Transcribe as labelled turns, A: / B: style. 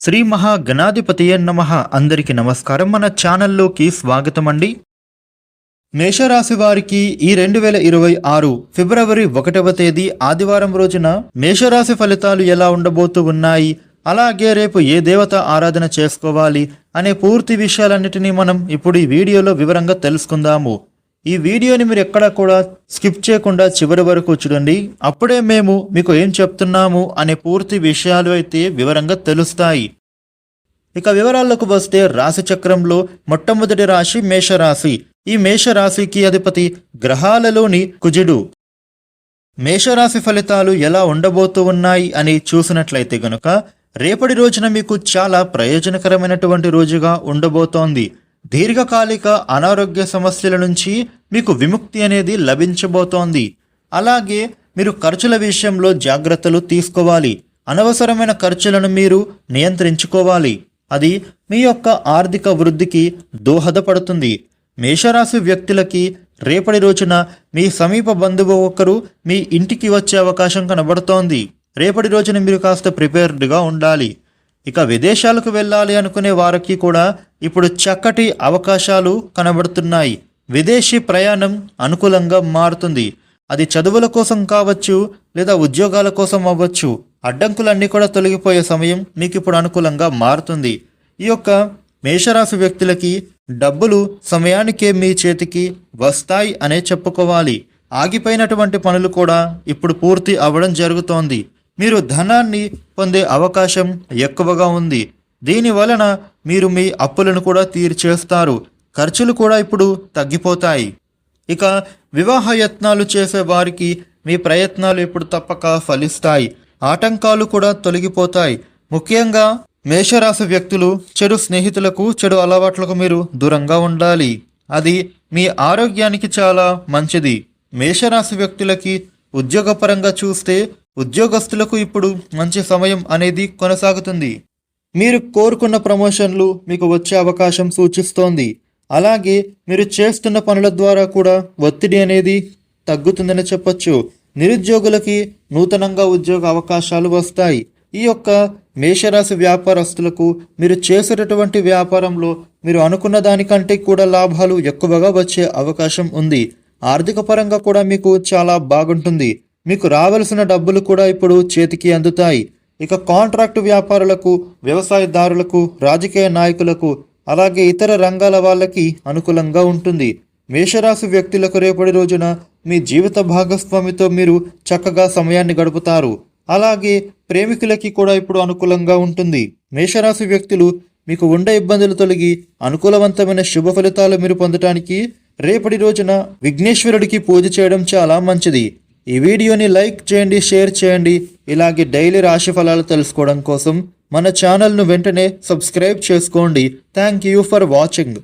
A: శ్రీ మహాగణాధిపతియ నమ. అందరికి నమస్కారం. మన ఛానల్లోకి స్వాగతం అండి మేషరాశి వారికి ఈ రెండు వేల ఇరవై ఆరు ఫిబ్రవరి ఒకటవ తేదీ ఆదివారం రోజున మేషరాశి ఫలితాలు ఎలా ఉండబోతూ ఉన్నాయి? అలాగే రేపు ఏ దేవత ఆరాధన చేసుకోవాలి? అనే పూర్తి విషయాలన్నిటినీ మనం ఇప్పుడు ఈ వీడియోలో వివరంగా తెలుసుకుందాము. ఈ వీడియోని మీరు ఎక్కడా కూడా స్కిప్ చేయకుండా చివరి వరకు చూడండి. అప్పుడే మేము మీకు ఏం చెప్తున్నాము అనే పూర్తి విషయాలు అయితే వివరంగా తెలుస్తాయి. ఇక వివరాల్లోకి వస్తే రాశి చక్రంలో మొట్టమొదటి రాశి మేషరాశి. ఈ మేషరాశికి అధిపతి గ్రహాలలోని కుజుడు. మేషరాశి ఫలితాలు ఎలా ఉండబోతూ ఉన్నాయి అని చూసినట్లయితే గనుక రేపటి రోజున మీకు చాలా ప్రయోజనకరమైనటువంటి రోజుగా ఉండబోతోంది. దీర్ఘకాలిక అనారోగ్య సమస్యల నుంచి మీకు విముక్తి అనేది లభించబోతోంది. అలాగే మీరు ఖర్చుల విషయంలో జాగ్రత్తలు తీసుకోవాలి. అనవసరమైన ఖర్చులను మీరు నియంత్రించుకోవాలి. అది మీ యొక్క ఆర్థిక వృద్ధికి దోహదపడుతుంది. మేషరాశి వ్యక్తులకి రేపటి రోజున మీ సమీప బంధువు ఒకరు మీ ఇంటికి వచ్చే అవకాశం కనబడుతోంది. రేపటి రోజున మీరు కాస్త ప్రిపేర్డ్గా ఉండాలి. ఇక విదేశాలకు వెళ్ళాలి అనుకునే వారికి కూడా ఇప్పుడు చక్కటి అవకాశాలు కనబడుతున్నాయి. విదేశీ ప్రయాణం అనుకూలంగా మారుతుంది. అది చదువుల కోసం కావచ్చు లేదా ఉద్యోగాల కోసం అవ్వచ్చు. అడ్డంకులన్నీ కూడా తొలగిపోయే సమయం మీకు ఇప్పుడు అనుకూలంగా మారుతుంది. ఈ యొక్క మేషరాశి వ్యక్తులకి డబ్బులు సమయానికే మీ చేతికి వస్తాయి అనే చెప్పుకోవాలి. ఆగిపోయినటువంటి పనులు కూడా ఇప్పుడు పూర్తి అవ్వడం జరుగుతోంది. మీరు ధనాన్ని పొందే అవకాశం ఎక్కువగా ఉంది. దీని వలన మీరు మీ అప్పులను కూడా తీర్చేస్తారు. ఖర్చులు కూడా ఇప్పుడు తగ్గిపోతాయి. ఇక వివాహ యత్నాలు చేసే వారికి మీ ప్రయత్నాలు ఇప్పుడు తప్పక ఫలిస్తాయి. ఆటంకాలు కూడా తొలగిపోతాయి. ముఖ్యంగా మేషరాశి వ్యక్తులు చెడు స్నేహితులకు చెడు అలవాట్లకు మీరు దూరంగా ఉండాలి. అది మీ ఆరోగ్యానికి చాలా మంచిది. మేషరాశి వ్యక్తులకి ఉద్యోగపరంగా చూస్తే ఉద్యోగస్తులకు ఇప్పుడు మంచి సమయం అనేది కొనసాగుతుంది. మీరు కోరుకున్న ప్రమోషన్లు మీకు వచ్చే అవకాశం సూచిస్తోంది. అలాగే మీరు చేస్తున్న పనుల ద్వారా కూడా ఒత్తిడి అనేది తగ్గుతుందని చెప్పొచ్చు. నిరుద్యోగులకి నూతనంగా ఉద్యోగ అవకాశాలు వస్తాయి. ఈ యొక్క మేషరాశి వ్యాపారస్తులకు మీరు చేసేటటువంటి వ్యాపారంలో మీరు అనుకున్న దానికంటే కూడా లాభాలు ఎక్కువగా వచ్చే అవకాశం ఉంది. ఆర్థిక పరంగా కూడా మీకు చాలా బాగుంటుంది. మీకు రావలసిన డబ్బులు కూడా ఇప్పుడు చేతికి అందుతాయి. ఇక కాంట్రాక్టు వ్యాపారులకు వ్యవసాయదారులకు రాజకీయ నాయకులకు అలాగే ఇతర రంగాల వాళ్ళకి అనుకూలంగా ఉంటుంది. మేషరాశి వ్యక్తులకు రేపటి రోజున మీ జీవిత భాగస్వామితో మీరు చక్కగా సమయాన్ని గడుపుతారు. అలాగే ప్రేమికులకి కూడా ఇప్పుడు అనుకూలంగా ఉంటుంది. మేషరాశి వ్యక్తులు మీకు ఉండే ఇబ్బందులు తొలగి అనుకూలవంతమైన శుభ ఫలితాలు మీరు పొందటానికి రేపటి రోజున విఘ్నేశ్వరుడికి పూజ చేయడం చాలా మంచిది. ఈ వీడియోని లైక్ చేయండి షేర్ చేయండి. ఇలాగే డైలీ రాశి ఫలాలు తెలుసుకోవడం కోసం మన ఛానల్ను వెంటనే సబ్స్క్రైబ్ చేసుకోండి. Thank you for watching